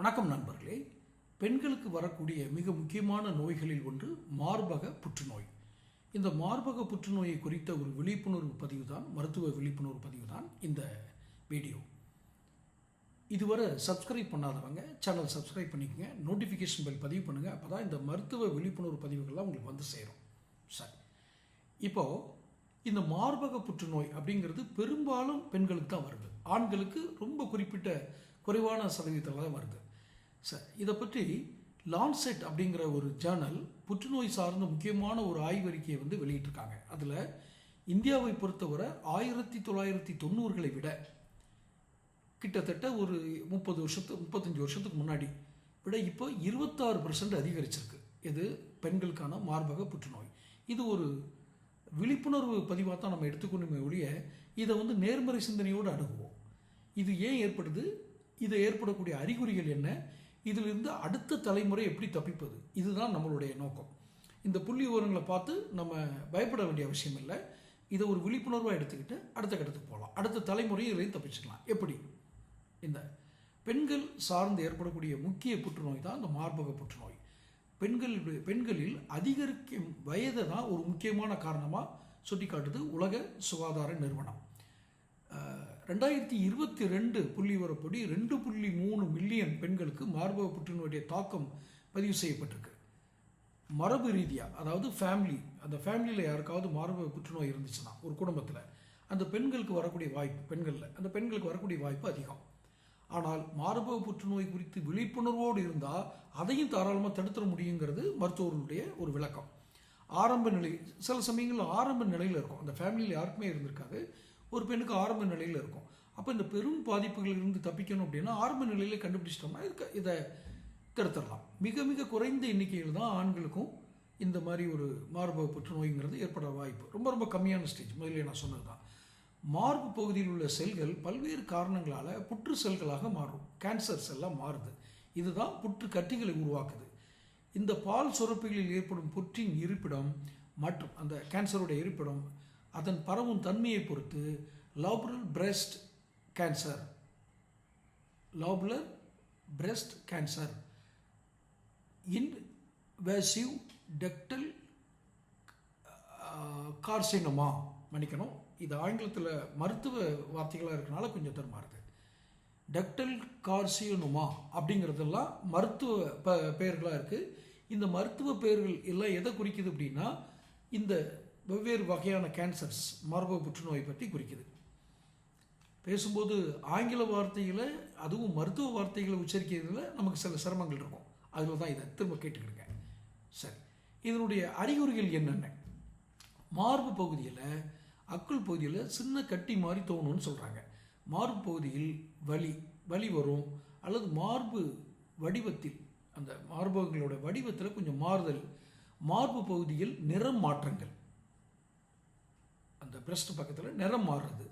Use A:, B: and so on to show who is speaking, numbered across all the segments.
A: வணக்கம் நண்பர்களே. பெண்களுக்கு வரக்கூடிய மிக முக்கியமான நோய்களில் ஒன்று மார்பக புற்றுநோய். இந்த மார்பக புற்றுநோயை குறித்த ஒரு விழிப்புணர்வு பதிவு தான் மருத்துவ விழிப்புணர்வு பதிவு தான் இந்த வீடியோ. இதுவரை சப்ஸ்கிரைப் பண்ணாதவங்க சேனல் சப்ஸ்கிரைப் பண்ணிக்கங்க நோட்டிஃபிகேஷன் பெல் பதிவு பண்ணுங்கள் அப்போ தான் இந்த மருத்துவ விழிப்புணர்வு பதிவுகள்லாம் உங்களுக்கு வந்து சேரும். சரி. இப்போது இந்த மார்பக புற்றுநோய் அப்படிங்கிறது பெரும்பாலும் பெண்களுக்கு தான் வருது. ஆண்களுக்கு ரொம்ப குறிப்பிட்ட குறைவான சதவீதத்தில் தான் வருது. சார் இதை பற்றி லான்செட் அப்படிங்கிற ஒரு ஜேர்னல் புற்றுநோய் சார்ந்த முக்கியமான ஒரு ஆய்வறிக்கையை வந்து வெளியிட்டிருக்காங்க. அதில் இந்தியாவை பொறுத்தவரை ஆயிரத்தி தொள்ளாயிரத்தி தொண்ணூறுகளை விட கிட்டத்தட்ட ஒரு முப்பது வருஷத்து முப்பத்தஞ்சு வருஷத்துக்கு முன்னாடி விட இப்போ இருபத்தாறு பர்சன்ட் அதிகரிச்சிருக்கு. இது பெண்களுக்கான மார்பக புற்றுநோய். இது ஒரு விழிப்புணர்வு பதிவாக தான் நம்ம எடுத்துக்கணுமே ஒழிய இதை வந்து நேர்மறை சிந்தனையோடு அணுகுவோம். இது ஏன் ஏற்படுது? இதை ஏற்படக்கூடிய அறிகுறிகள் என்ன? இதிலிருந்து அடுத்த தலைமுறை எப்படி தப்பிப்பது? இதுதான் நம்மளுடைய நோக்கம். இந்த புள்ளி விவரங்களை பார்த்து நம்ம பயப்பட வேண்டிய அவசியம் இல்லை. இதை ஒரு விழிப்புணர்வாக எடுத்துக்கிட்டு அடுத்த கட்டத்துக்கு போகலாம். அடுத்த தலைமுறை இதிலையும் தப்பிச்சுக்கலாம் எப்படி? இந்த பெண்கள் சார்ந்து ஏற்படக்கூடிய முக்கிய புற்றுநோய் தான் இந்த மார்பக புற்றுநோய். பெண்கள் பெண்களில் அதிகரிக்கும் வயதை தான் ஒரு முக்கியமான காரணமாக சுட்டிக்காட்டுது உலக சுகாதார நிறுவனம். ரெண்டாயிரத்தி இருபத்தி ரெண்டு புள்ளி வரப்படி ரெண்டு புள்ளி மூணு மில்லியன் பெண்களுக்கு மார்பக புற்றுநோயுடைய தாக்கம் பதிவு செய்யப்பட்டிருக்கு. மரபு ரீதியாக அதாவது ஃபேமிலி அந்த ஃபேமிலியில் யாருக்காவது மார்பக புற்றுநோய் இருந்துச்சுன்னா ஒரு குடும்பத்தில் அந்த பெண்களுக்கு வரக்கூடிய வாய்ப்பு பெண்களில் அந்த பெண்களுக்கு வரக்கூடிய வாய்ப்பு அதிகம். ஆனால் மார்பக புற்றுநோய் குறித்து விழிப்புணர்வோடு இருந்தால் அதையும் தாராளமாக தடுத்துட முடியுங்கிறது மருத்துவர்களுடைய ஒரு விளக்கம். ஆரம்ப நிலை சில சமயங்களில் ஆரம்ப நிலையில் இருக்கும். அந்த ஃபேமிலியில் யாருக்குமே இருந்திருக்காது. ஒரு பெண்ணுக்கு ஆரம்ப நிலையில் இருக்கும். அப்போ இந்த பெரும் பாதிப்புகளிலிருந்து தப்பிக்கணும் அப்படின்னா ஆரம்ப நிலையில் கண்டுபிடிச்சிட்டோம்னா இதுக்கு இதை தடுத்துடலாம் மிக மிக குறைந்த எண்ணிக்கையில் தான் ஆண்களுக்கும் இந்த மாதிரி ஒரு மார்பக புற்றுநோய்ங்கிறது ஏற்பட வாய்ப்பு. ரொம்ப ரொம்ப கம்மியான ஸ்டேஜ். முதலில் நான் சொன்னது தான் மார்பு பகுதியில் உள்ள செல்கள் பல்வேறு காரணங்களால் புற்று செல்களாக மாறும். கேன்சர் செல்லாக மாறுது. இதுதான் புற்று கட்டிகளை உருவாக்குது. இந்த பால் சுரப்புகளில் ஏற்படும் புற்றின் இருப்பிடம் மற்றும் அந்த கேன்சருடைய இருப்பிடம் அதன் பரவும் தன்மையை பொறுத்து lobular breast cancer. Lobular breast cancer. Invasive ductal carcinoma மன்னிக்கணும். இது ஆங்கிலத்தில் மருத்துவ வார்த்தைகளாக இருக்கனால கொஞ்சம் தருமாறுது டெக்டல் கார்சியனுமா அப்படிங்கிறதெல்லாம் மருத்துவ ப பெயர்களாக இருக்குது இந்த மருத்துவ பெயர்கள் எல்லாம் எதை குறிக்குது அப்படின்னா இந்த வெவ்வேறு வகையான கேன்சர்ஸ் மரபு புற்றுநோய் பற்றி குறிக்குது. பேசும்போது ஆங்கில வார்த்தைகளை அதுவும் மருத்துவ வார்த்தைகளை உச்சரிக்கிறதுல நமக்கு சில சிரமங்கள் இருக்கும். அதில் தான் இதை திரும்ப கேட்டுக்கிடுங்க. சரி. இதனுடைய அறிகுறிகள் என்னென்ன? மார்பு பகுதியில் அக்குள் பகுதியில் சின்ன கட்டி மாதிரி தோணும்னு சொல்கிறாங்க மார்பு பகுதியில் வலி வலி வரும் அல்லது மார்பு வடிவத்தில் அந்த மார்பகங்களோட வடிவத்தில் கொஞ்சம் மாறுதல் மார்பு பகுதியில் நிறம் மாற்றங்கள். பிரஸ்ட் பக்கத்தில் நிறம் மாறுறது.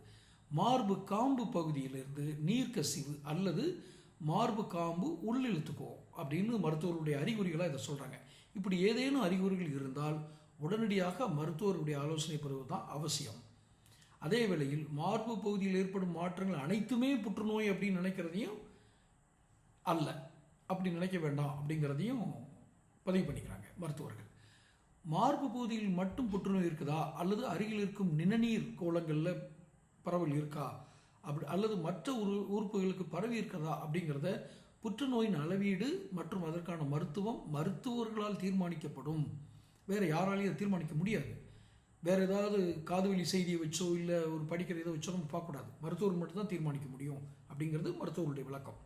A: மார்பு காம்பு பகுதியிலிருந்து நீர்க்கசிவு அல்லது மார்பு காம்பு உள்ளிழுத்துக்கும் அப்படின்னு மருத்துவருடைய அறிகுறிகளாக இதை சொல்கிறாங்க இப்படி ஏதேனும் அறிகுறிகள் இருந்தால் உடனடியாக மருத்துவருடைய ஆலோசனை பெறுவது தான் அவசியம். அதே வேளையில் மார்பு பகுதியில் ஏற்படும் மாற்றங்கள் அனைத்துமே புற்றுநோய் அப்படின்னு நினைக்கிறதையும் அல்ல. அப்படி நினைக்க வேண்டாம் அப்படிங்கிறதையும் பதிவு பண்ணிக்கிறாங்க மருத்துவர்கள். மார்பு பகுதியில் மட்டும் புற்றுநோய் இருக்குதா? அல்லது அருகில் இருக்கும் நிணநீர் கோலங்களில் பரவல் இருக்கா? அப்படி அல்லது மற்ற உரு உறுப்புகளுக்கு பரவி இருக்கிறதா அப்படிங்கிறத புற்றுநோயின் அளவீடு மற்றும் அதற்கான மருத்துவம் மருத்துவர்களால் தீர்மானிக்கப்படும். வேற யாராலையும் அதை தீர்மானிக்க முடியாது. வேற ஏதாவது காதுவெளி செய்தியை வச்சோ இல்லை ஒரு படிக்கிற இதை வச்சோ நம்ம பார்க்கக்கூடாது. மருத்துவர் மட்டும்தான் தீர்மானிக்க முடியும் அப்படிங்கிறது மருத்துவருடைய விளக்கம்.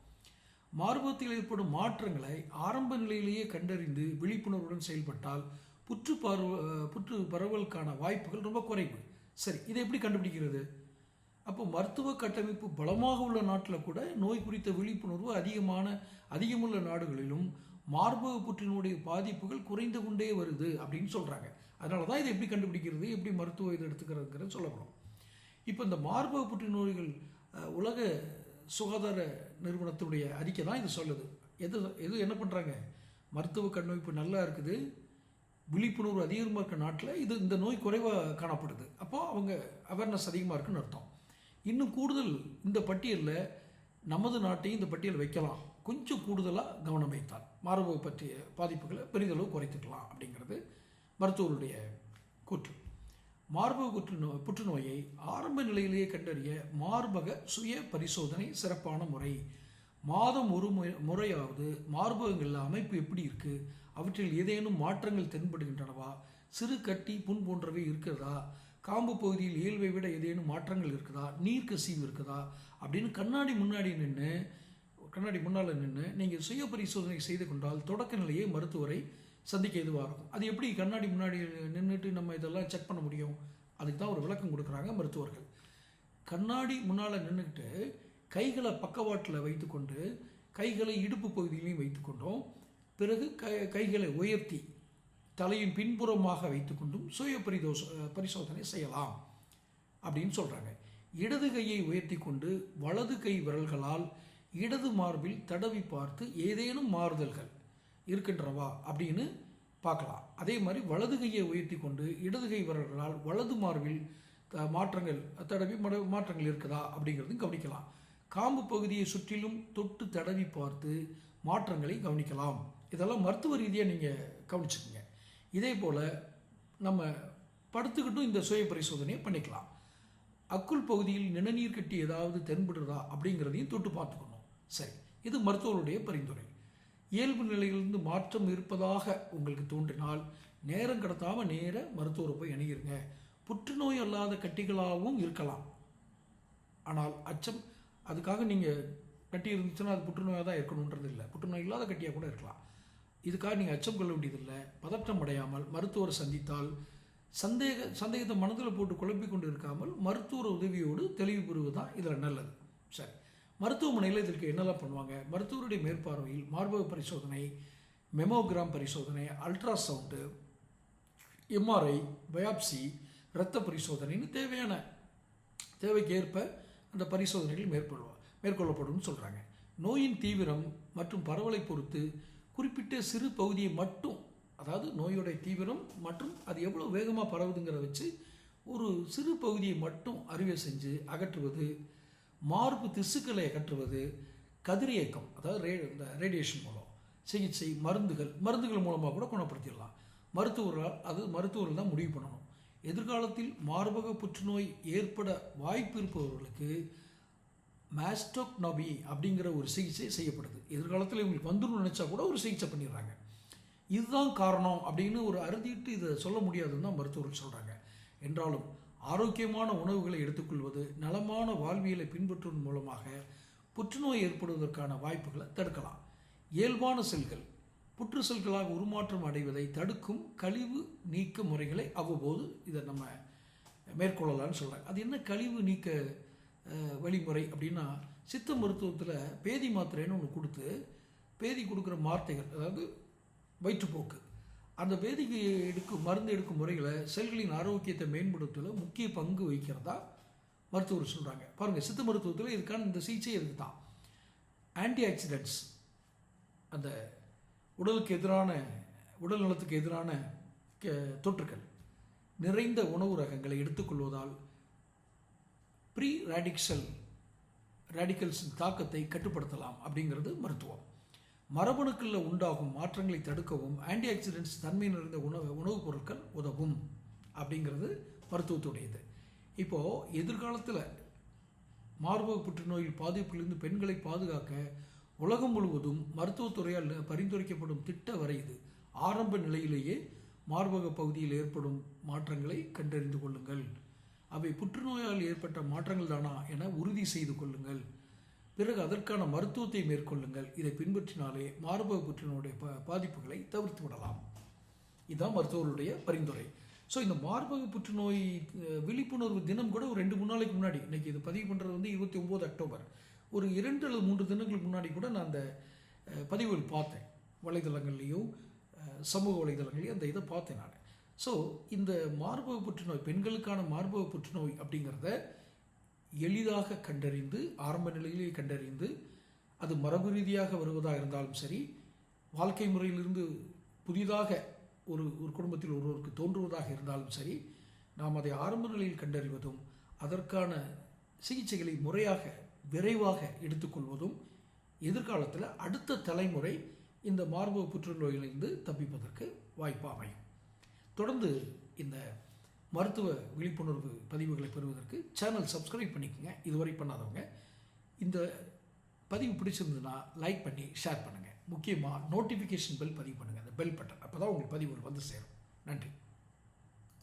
A: மார்பகத்தில் ஏற்படும் மாற்றங்களை ஆரம்ப நிலையிலேயே கண்டறிந்து விழிப்புணர்வுடன் செயல்பட்டால் புற்று பார்வ புற்று பரவலுக்கான வாய்ப்புகள் ரொம்ப குறைவு. சரி இதை எப்படி கண்டுபிடிக்கிறது? அப்போ மருத்துவ கட்டமைப்பு பலமாக உள்ள நாட்டில் கூட நோய் குறித்த விழிப்புணர்வு அதிகமான அதிகமுள்ள நாடுகளிலும் மார்பக புற்றினுடைய பாதிப்புகள் குறைந்து கொண்டே வருது அப்படின்னு சொல்கிறாங்க அதனால தான் இதை எப்படி கண்டுபிடிக்கிறது? எப்படி மருத்துவ இதை எடுத்துக்கிறதுங்கிறத சொல்லப்படும். இப்போ இந்த மார்பக புற்றுநோய்கள் நோய்கள் உலக சுகாதார நிறுவனத்தினுடைய அறிக்கை தான் இது சொல்லுது. எது எது என்ன பண்ணுறாங்க மருத்துவ கண்ணமைப்பு நல்லா இருக்குது. விழிப்புணர்வு அதிகமாக இருக்க நாட்டில் இது இந்த நோய் குறைவாக காணப்படுது. அப்போது அவங்க அவேர்னஸ் அதிகமாக இருக்குன்னு அர்த்தம். இன்னும் கூடுதல் இந்த பட்டியலில் நமது நாட்டையும் இந்த பட்டியல் வைக்கலாம். கொஞ்சம் கூடுதலாக கவனம் வைத்தால். மார்பக பற்றிய பாதிப்புகளை பெரிதளவு குறைத்துக்கலாம் அப்படிங்கிறது மருத்துவருடைய கூற்று. மார்பக புற்றுநோய் புற்றுநோயை ஆரம்ப நிலையிலேயே கண்டறிய மார்பக சுய பரிசோதனை சிறப்பான முறை. மாதம் ஒரு மு- முறையாவது மார்பகங்களில் அமைப்பு எப்படி இருக்குது அவற்றில் ஏதேனும் மாற்றங்கள் தென்படுகின்றனவா? சிறு கட்டி புண் போன்றவை இருக்கிறதா? காம்பு பகுதியில் இயல்பை விட ஏதேனும் மாற்றங்கள் இருக்குதா? நீர் கசிவு இருக்குதா? அப்படின்னு கண்ணாடி முன்னாடி நின்று கண்ணாடி முன்னால் நின்று நீங்கள் சுய பரிசோதனை செய்து கொண்டால் தொடக்க நிலையே மருத்துவரை சந்திக்க இதுவாக இருக்கும்? அது எப்படி கண்ணாடி முன்னாடி நின்றுட்டு நம்ம இதெல்லாம் செக் பண்ண முடியும்? அதுக்கு தான் ஒரு விளக்கம் கொடுக்குறாங்க மருத்துவர்கள். கண்ணாடி முன்னால் நின்றுக்கிட்டு கைகளை பக்கவாட்டில் வைத்துக்கொண்டு கைகளை இடுப்பு பகுதியிலையும் வைத்துக்கொண்டோம். பிறகு கை கைகளை உயர்த்தி தலையின் பின்புறமாக வைத்துக்கொண்டும் சுய பரிதோஷ பரிசோதனை செய்யலாம் அப்படின்னு சொல்கிறாங்க இடது கையை உயர்த்தி கொண்டு வலது கை விரல்களால் இடது மார்பில் தடவி பார்த்து ஏதேனும் மாறுதல்கள் இருக்கின்றனவா அப்படின்னு பார்க்கலாம். அதே மாதிரி வலது கையை உயர்த்தி கொண்டு இடது கை விரல்களால் வலது மார்பில் மாற்றங்கள் தடவி மட- மாற்றங்கள் இருக்குதா அப்படிங்கிறதும் கவனிக்கலாம். காம்பு பகுதியை சுற்றிலும் தொட்டு தடவி பார்த்து மாற்றங்களை கவனிக்கலாம். இதெல்லாம் மருத்துவ ரீதியாக நீங்கள் கவனிச்சுக்கோங்க. இதே போல் நம்ம படுத்துக்கிட்டும் இந்த சுய பரிசோதனையை பண்ணிக்கலாம். அக்குள் பகுதியில் நிணநீர் கட்டி ஏதாவது தென்படுறதா அப்படிங்கிறதையும் தொட்டு பார்த்துக்கணும். சரி இது மருத்துவருடைய பரிந்துரை. இயல்பு நிலையிலிருந்து மாற்றம் இருப்பதாக உங்களுக்கு தோன்றினால் நேரம் கடத்தாமல் நேர மருத்துவரை போய் அணுகிருங்க. புற்றுநோய் அல்லாத கட்டிகளாகவும் இருக்கலாம். ஆனால் அச்சம் அதுக்காக நீங்கள் கட்டி இருந்துச்சுன்னா அது புற்றுநோயாக தான் இருக்கணுன்றது இல்லை புற்றுநோய் இல்லாத கட்டியாக கூட இருக்கலாம். இதுக்காக நீங்கள் அச்சம் கொள்ள வேண்டியதில்லை. பதற்றம் அடையாமல் மருத்துவரை சந்தித்தால் சந்தேக சந்தேகத்தை மனதில் போட்டு குழப்பிக் கொண்டு இருக்காமல் மருத்துவர் உதவியோடு தெளிவு பெறுவது தான் இதில் நல்லது. சரி. மருத்துவமனையில் இதற்கு என்னெல்லாம் பண்ணுவாங்க? மருத்துவருடைய மேற்பார்வையில் மார்பக பரிசோதனை மெமோகிராம் பரிசோதனை அல்ட்ராசவுண்டு எம்ஆர்ஐ பயாப்சி இரத்த பரிசோதனைன்னு தேவையான தேவைக்கேற்ப அந்த பரிசோதனைகள் மேற்கொள்வா மேற்கொள்ளப்படும்னு சொல்கிறாங்க நோயின் தீவிரம் மற்றும் பரவலை பொறுத்து குறிப்பிட்ட சிறு பகுதியை மட்டும் அதாவது நோயோடைய தீவிரம் மற்றும் அது எவ்வளோ வேகமாக பரவுதுங்கிறத வச்சு ஒரு சிறு பகுதியை மட்டும் அறுவை செஞ்சு அகற்றுவது மார்பு திசுக்களை அகற்றுவது கதிரியக்கம் அதாவது ரே இந்த ரேடியேஷன் மூலம் சிகிச்சை மருந்துகள் மருந்துகள் மூலமாக கூட குணப்படுத்திடலாம். மருத்துவர்களால் அது மருத்துவர்கள் தான் முடிவு பண்ணணும். எதிர்காலத்தில் மார்பக புற்றுநோய் ஏற்பட வாய்ப்பு இருப்பவர்களுக்கு மாஸ்டோக்னபி அப்படிங்கிற ஒரு சிகிச்சை செய்யப்படுது. எதிர்காலத்தில் இவங்களுக்கு வந்துடும் நினச்சா கூட ஒரு சிகிச்சை பண்ணிடுறாங்க. இதுதான் காரணம் அப்படின்னு ஒரு அறுதிட்டு இதை சொல்ல முடியாதுன்னு தான் மருத்துவர்கள் சொல்கிறாங்க என்றாலும் ஆரோக்கியமான உணவுகளை எடுத்துக்கொள்வது நலமான வாழ்வியலை பின்பற்றுவதன் மூலமாக புற்றுநோய் ஏற்படுவதற்கான வாய்ப்புகளை தடுக்கலாம். இயல்பான செல்கள் புற்று செல்களாக உருமாற்றம் அடைவதை தடுக்கும் கழிவு நீக்க முறைகளை அவ்வப்போது இதை நம்ம மேற்கொள்ளலாம்னு சொல்கிறாங்க அது என்ன கழிவு நீக்க வழிமுறை அப்படின்னா சித்த மருத்துவத்தில் பேதி மாத்திரைன்னு ஒன்று கொடுத்து பேதி கொடுக்குற மாத்திரைகள் அதாவது வயிற்றுப்போக்கு. அந்த பேதிக்கு எடுக்கும் மருந்து எடுக்கும் முறைகளை செல்களின் ஆரோக்கியத்தை மேம்படுத்துவதில் முக்கிய பங்கு வகிக்கிறதா மருத்துவர் சொல்கிறாங்க பாருங்கள் சித்த மருத்துவத்தில் இதுக்கான இந்த சிகிச்சை இதுக்கு தான் ஆன்டி ஆக்சிடென்ட்ஸ் அந்த உடலுக்கு எதிரான உடல் நலத்துக்கு எதிரான தொற்றுக்கள் நிறைந்த உணவு ரகங்களை எடுத்துக்கொள்வதால் ப்ரீ ரேடிக்சல் ரேடிக்கல்ஸின் தாக்கத்தை கட்டுப்படுத்தலாம் அப்படிங்கிறது மருத்துவம். மரபணுக்களில் உண்டாகும் மாற்றங்களை தடுக்கவும் ஆன்டி ஆக்சிடென்ட்ஸ் தன்மை நிறைந்த உணவு உணவுப் பொருட்கள் உதவும் அப்படிங்கிறது மருத்துவத்துடையது. இப்போது எதிர்காலத்தில் மார்பக புற்றுநோயில் பாதிப்பிலிருந்து பெண்களை பாதுகாக்க உலகம் முழுவதும் மருத்துவத்துறையால் பரிந்துரைக்கப்படும் திட்ட வரை இது. ஆரம்ப நிலையிலேயே மார்பக பகுதியில் ஏற்படும் மாற்றங்களை கண்டறிந்து கொள்ளுங்கள். அவை புற்றுநோயால் ஏற்பட்ட மாற்றங்கள் தானா என உறுதி செய்து கொள்ளுங்கள். பிறகு அதற்கான மருத்துவத்தை மேற்கொள்ளுங்கள். இதை பின்பற்றினாலே மார்பக புற்றுநோயுடைய ப பாதிப்புகளை தவிர்த்து விடலாம். இதுதான் மருத்துவர்களுடைய பரிந்துரை. ஸோ இந்த மார்பக புற்றுநோய் விழிப்புணர்வு தினம் கூட ஒரு ரெண்டு மூணு நாளைக்கு முன்னாடி இன்றைக்கி இது பதிவு பண்ணுறது வந்து இருபத்தி ஒம்பது அக்டோபர். ஒரு இரண்டு அல்லது மூன்று தினங்களுக்கு முன்னாடி கூட நான் அந்த பதிவுகள் பார்த்தேன். வலைதளங்கள்லேயும் சமூக வலைதளங்களையும் அந்த இதை பார்த்தேன் நான். ஸோ இந்த மார்பக புற்றுநோய் பெண்களுக்கான மார்பக புற்றுநோய் அப்படிங்கிறத எளிதாக கண்டறிந்து ஆரம்ப நிலையிலேயே கண்டறிந்து அது மரபு ரீதியாக வருவதாக இருந்தாலும் சரி வாழ்க்கை முறையிலிருந்து புதிதாக ஒரு ஒரு குடும்பத்தில் ஒருவருக்கு தோன்றுவதாக இருந்தாலும் சரி நாம் அதை ஆரம்ப நிலையில் கண்டறிவதும் அதற்கான சிகிச்சைகளை முறையாக விரைவாக எடுத்துக்கொள்வதும் எதிர்காலத்தில் அடுத்த தலைமுறை இந்த மார்பக புற்றுநோயிலிருந்து தப்பிப்பதற்கு வாய்ப்பு அமையும். தொடர்ந்து இந்த மருத்துவ விழிப்புணர்வு பதிவுகளை பெறுவதற்கு சேனல் சப்ஸ்கிரைப் பண்ணிக்கோங்க. இதுவரை பண்ணாதவங்க இந்த பதிவு பிடிச்சிருந்ததுன்னா லைக் பண்ணி ஷேர் பண்ணுங்கள் முக்கியமாக நோட்டிஃபிகேஷன் பெல் பதிவு பண்ணுங்கள் அந்த பெல் பட்டன் அப்போ தான் உங்களுக்கு பதிவுகள் வந்து சேரும். நன்றி.